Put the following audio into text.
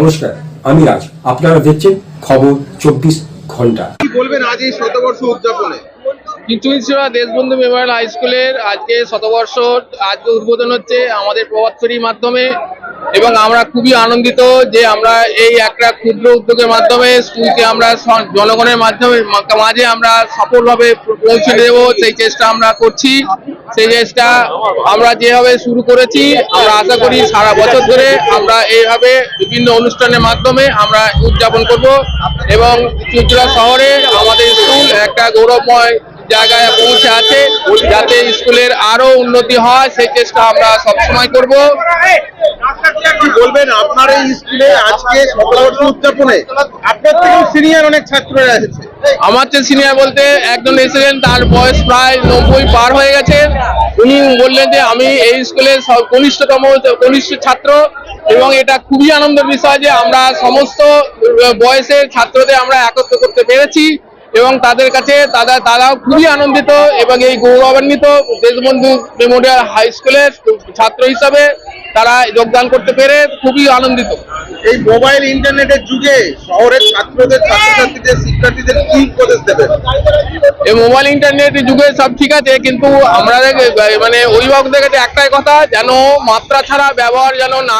নমস্কার আমি রাজ। আপনারা দেখছেন খবর চব্বিশ ঘণ্টা। কি বলবেন আজ এই শতবর্ষ উদযাপনে? কিঞ্চুইছড়া দেশবন্ধু মেমোরিয়াল হাই স্কুলের আজকে শতবর্ষ আজকে উদ্বোধন হচ্ছে আমাদের প্রভাত ফেরির মাধ্যমে এবং আমরা খুবই আনন্দিত যে আমরা এই একটা ক্ষুদ্র উদ্যোগের মাধ্যমে স্কুলকে আমরা জনগণের মাধ্যমে মাঝে আমরা সফলভাবে পৌঁছে দেব সেই চেষ্টা আমরা করছি। সেই জিনিসটা আমরা যেভাবে শুরু করেছি, আমরা আশা করি সারা বছর ধরে আমরা এইভাবে বিভিন্ন অনুষ্ঠানের মাধ্যমে আমরা উদযাপন করব এবং চুঁচুড়া শহরে আমাদের গৌরবময় জায়গায় পৌঁছে আছে যাতে স্কুলের আরও উন্নতি হয় সেই চেষ্টা আমরা সবসময় করব। কি বলবেন আপনার এই স্কুলে আজকে শতবর্ষ উদযাপনে আপনার থেকেও সিনিয়র অনেক ছাত্ররা এসেছে। আমার যে সিনিয়র বলতে একজন এসেছিলেন তার বয়স প্রায় নব্বই পার হয়ে গেছেন উনি বললেন যে আমি এই স্কুলের কনিষ্ঠতম কনিষ্ঠ ছাত্র এবং এটা খুবই আনন্দের বিষয় যে আমরা সমস্ত বয়সের ছাত্রদের আমরা একত্র করতে পেরেছি। এবং তাদের কাছে তারা তারাও খুবই আনন্দিত এবং এই গৌরবান্বিত দেশবন্ধু মেমোরিয়াল হাই স্কুলের ছাত্র হিসাবে তারা যোগদান করতে পেরে খুবই আনন্দিত। এই মোবাইল ইন্টারনেটের যুগে শহরের ছাত্রদের ছাত্রছাত্রীদের শিক্ষার্থীদের কি উপদেশ দেবে? এই মোবাইল ইন্টারনেট যুগে সব ঠিক আছে কিন্তু আমরা মানে অভিভাবকদের কাছে একটাই কথা যেন মাত্রা ছাড়া ব্যবহার যেন না